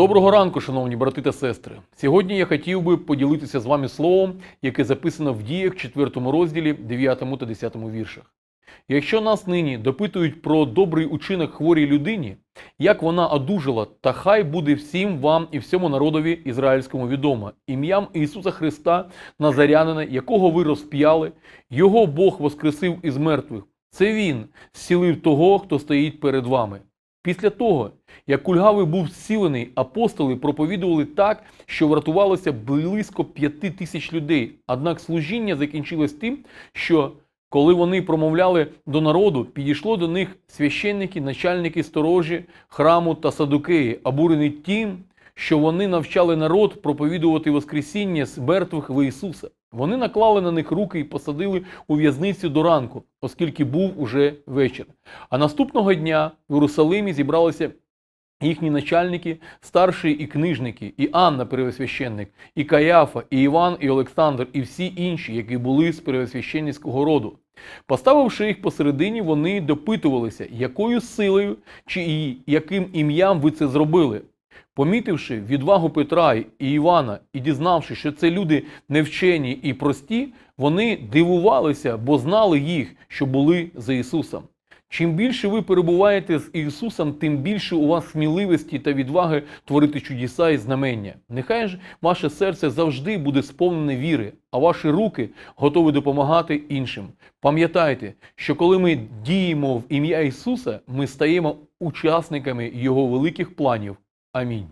Доброго ранку, шановні брати та сестри. Сьогодні я хотів би поділитися з вами словом, яке записано в діях 4 розділі 9 та 10 віршах. Якщо нас нині допитують про добрий учинок хворій людині, як вона одужала, та хай буде всім вам і всьому народові ізраїльському відомо, ім'ям Ісуса Христа, Назарянина, якого ви розп'яли, його Бог воскресив із мертвих. Це Він зцілив того, хто стоїть перед вами. Після того, як кульгавий був зцілений, апостоли проповідували так, що врятувалося близько п'яти тисяч людей. Однак служіння закінчилось тим, що коли вони промовляли до народу, підійшло до них священники, начальники сторожі, храму та садукеї, обурені тим, що вони навчали народ проповідувати Воскресіння з мертвих в Ісуса. Вони наклали на них руки і посадили у в'язницю до ранку, оскільки був уже вечір. А наступного дня в Єрусалимі зібралися їхні начальники, старші і книжники, і Анна, первосвященник, і Каяфа, і Іван, і Олександр, і всі інші, які були з первосвященницького роду. Поставивши їх посередині, вони допитувалися, якою силою чи і яким ім'ям ви це зробили. Помітивши відвагу Петра і Івана і дізнавши, що це люди невчені і прості, вони дивувалися, бо знали їх, що були за Ісусом. Чим більше ви перебуваєте з Ісусом, тим більше у вас сміливості та відваги творити чудеса і знамення. Нехай ж ваше серце завжди буде сповнене віри, а ваші руки готові допомагати іншим. Пам'ятайте, що коли ми діємо в ім'я Ісуса, ми стаємо учасниками Його великих планів. Amém.